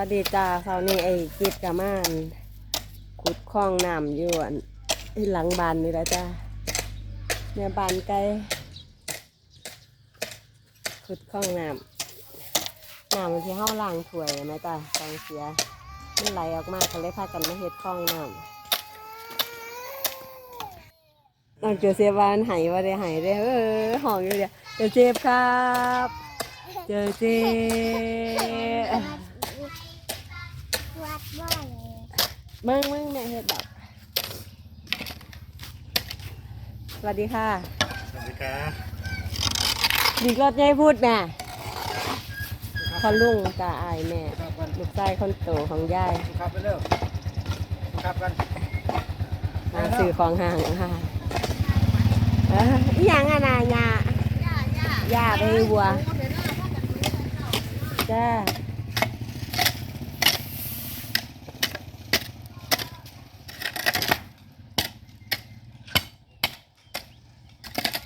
วัสดีจ้าเช้านี้ไอ้กิดกับมานขุดคลองน้ำอยู่อันหลังบ้านนี่แหละจ้าเนี่ยบ้านไกลขุดคลองน้ำน้ำมันที่ห้าล่างถ้วยนะจ้าฟองเสียมันไหลออกมาก็เลยพากันมาเฮ็ดคลองน้ำน้องโจเซฟานหายว่าได้หายได้เออห้องอยู่เดียวโจเซฟครับ เจอเจ วัดว่าเลย มึงมึงแม่เฮ็ดดอกสวัสดีค่ะ สวัสดีครับดีรถยายพูดแม่พอลุงกาอายแม่ลูกชายคนโตของยายครับไปเร็วครับกันมาสื่อของห่างค่ะเอ้ออีหยังอะนายาย่าไปให้วัวจ้า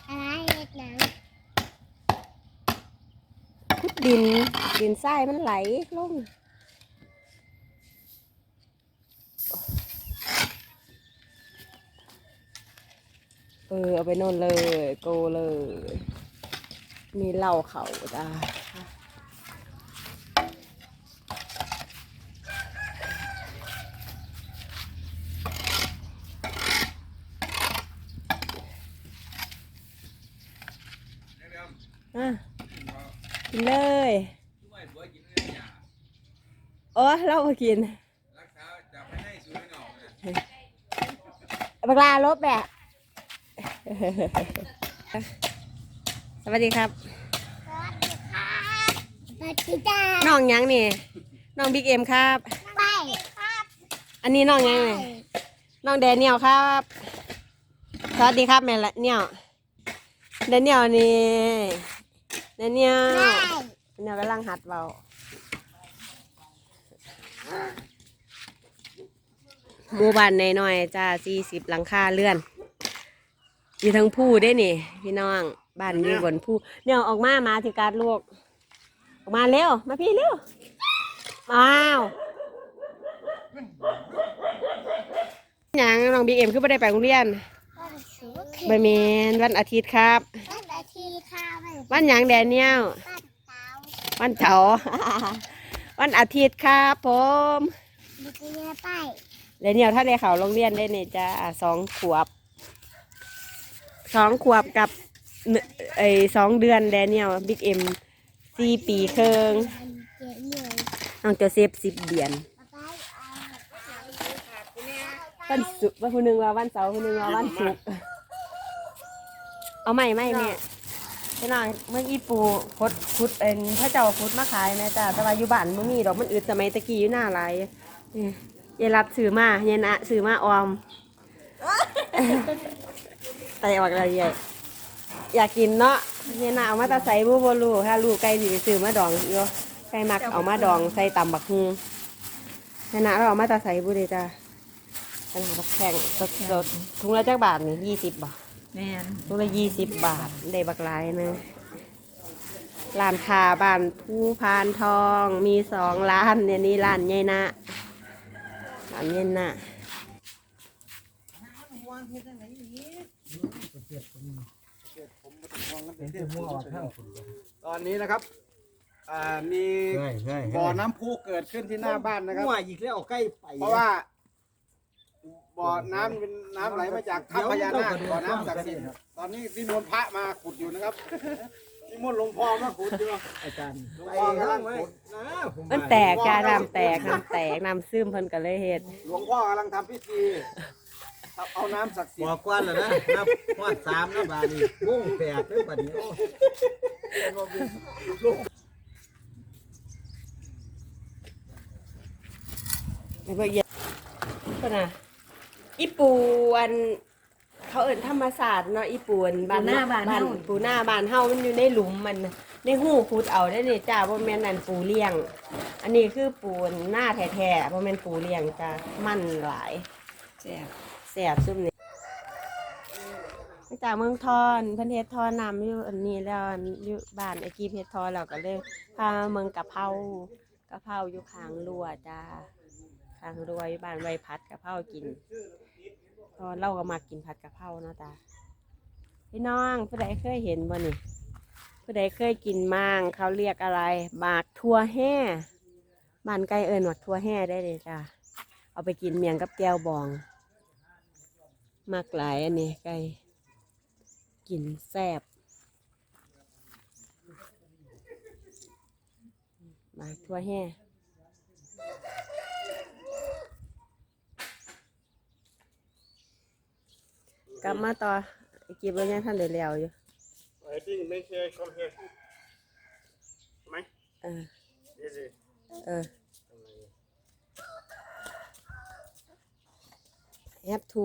อะไรเล็กหนัง พุ ดินดินทรายมันไหลลงเออเอาไปโน่นเลยโกเลย มีเหล้าเขาจ้าอะ กินเลยโอ้เรามากินบักลาลบแบะสวัสดีครับสวัสดีจ้าน้องหยังนี่ น้องบิ๊กเอ็มครับ ไปครับ อันนี้น้องหยังนี่น้องแดเนียลครับ สวัสดีครับแม่ละเนียลแดเนียลนี่แด เนียลได้แดเนียลกำลังหัดเบาหมู่บ้านน้อยๆจ้าสี่สิบหลังคาเรือน อยู่ทั้งผู้ได้นี่ พี่น้องบ้านอยู่บนผู้เนี่ยออกมามาที่การลูกออกมาเร็ว มาพี่เร็วอ้าวหยังน้องบิ๊กเอ็มคือไม่ได้ไปโรงเรียนวันศุกร์ใบเมนวันอาทิตย์ครับ วันอาทิตย์ค่ะ วันวันหยังแดเนียลวันเสาร์วันเสาร์วันอาทิตย์ครับผมมีกินไปแดเนียลถ้าได้เขาโรงเรียนได้เนี่ยจ้าสองขวบสองขวบกับหนึ่งไอสองเดือนแดเนียลบิ๊กเอ็มสี่ปีครึ่งอันเจ็ดเหนื่อยน้องโจเซฟสิบเดือนไปเอาวันศุกร์วันคนหนึ่งว่าวันเสาร์คนหนึ่งว่าวันศุกร์เอาใหม่ไหมแม่ พี่น้องเมื่ออีปูพดพุดเอ็นพระเจ้าพุดมาขายนะจ้าแต่ว่าอยู่บ้านมันมีดอกมันอึดสมัยตะกี้อยู่หน้าไรนี่ยายรับซื้อมาเยายนะซื้อมาออมแต่ออกอะไรใหญ่อยากกินเนาะเยายนะเอามาตาใส่บูบลูถ้าลูกไก่สิไปซื้อมาดองอยู่ไก่มักเอามาดองใส่ตำบักฮุงเยายนะเราเอามาตาใส่บูเลยจ้าปัญหาบักแข่งสดถุงละจักบาทนี่ยี่สิบบาท แม่นถุงละยี่สิบบาทได้บักหลายนะร้านค้าบ้านผู้พานทองมีสองร้านเนี่ยนี่ร้านใหญ่นะร้านใหญ่นะตอนนี้นะครับอ่ามีใช่ใช่บ่อน้ำพุเกิดขึ้นที่หน้าบ้านนะครับว่าอีกแล้วใกล้ไป เพราะว่า บ่อน้ำเป็นน้ำไหลมาจากถ้ำพญานาคบ่อน้ำศักดิ์สิทธิ์ตอนนี้ที่มนต์พระมาขุดอยู่นะครับที่มนต์หลวงพ่อมาขุดอยู่อาจารย์หลวงพ่อกำลังขุดนะผมมันแตกจ้าน้ำแตกน้ำแตกน้ำซึมเพิ่นก็เลยเฮ็ดหลวงพ่อกำลังทำพิธีเอาน้ำศักดิ์สิทบอธิ์กกวนแล้วนะนับวาดสามนะบาดนี้วงแตกเลยบัดนี้โอ้ไอ้พวกเหี้ยเพิ่นน่ะ อีปูอันเขาเอิ้นธรรมศาสตร์เนาะอีปูอันบ้านปูหน้าบ้านเฮา ปูหน้าบ้านเฮามันอยู่ในหลุมมันน่ะในหูขุดเอาได้นี่จ้าบ่แม่นนั่นปูเลี้ยง อันนี้คือปูนหน้าแท้ๆบ่แม่นปูเลี้ยงจ้ามันหลายแซ่บแซ่บซุ่มนี่มาจากเมืองทอนเพิ่นเฮ็ดทอนนำอยู่อันนี้แล้วอันอยู่บ้านไอ้กีเฮ็ดทอนแล้วก็เลยพามาเมืองกะเพรากะเพราอยู่ข้างรั้วจ้าข้างรั้วอยู่บ้านไว้พัดกะเพรากิน ตอนเราก็มากินผัดกะเพราเนาะจ้าพี่น้องผู้ใดเคยเห็นบ่นี่ผู้ใดเคยกินมั่งเขาเรียกอะไรหมากทั่วแห่บ้านใกล้เอิญหมากทั่วแห่ได้เลยจ้าเอาไปกินเมียงกับแก้วบองมากหลายอันนี้ไก่กินแซ่บมาทั่วแห่ กลับมาต่อไอ้กีบเรายังท่านเดือดแล้วอยู่ I think make sure come here ไหมเออ easy เออ have to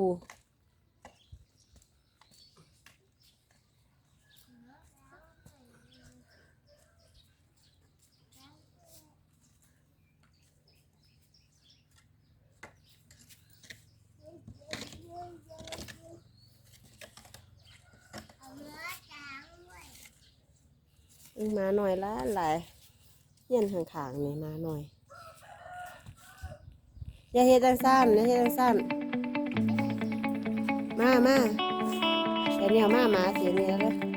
เอาเนื้อจางด้วย อึ้ง มาหน่อยละหลายเย็นข้างๆนี่มาหน่อย อย่าเฮ็ดจังสั้นอย่าเฮ็ดจังสั้นมามาเดี๋ยวนี้เอามามาเสียเนี่ยเลยจากพี่น้องที่นี่ก็ฝากไว้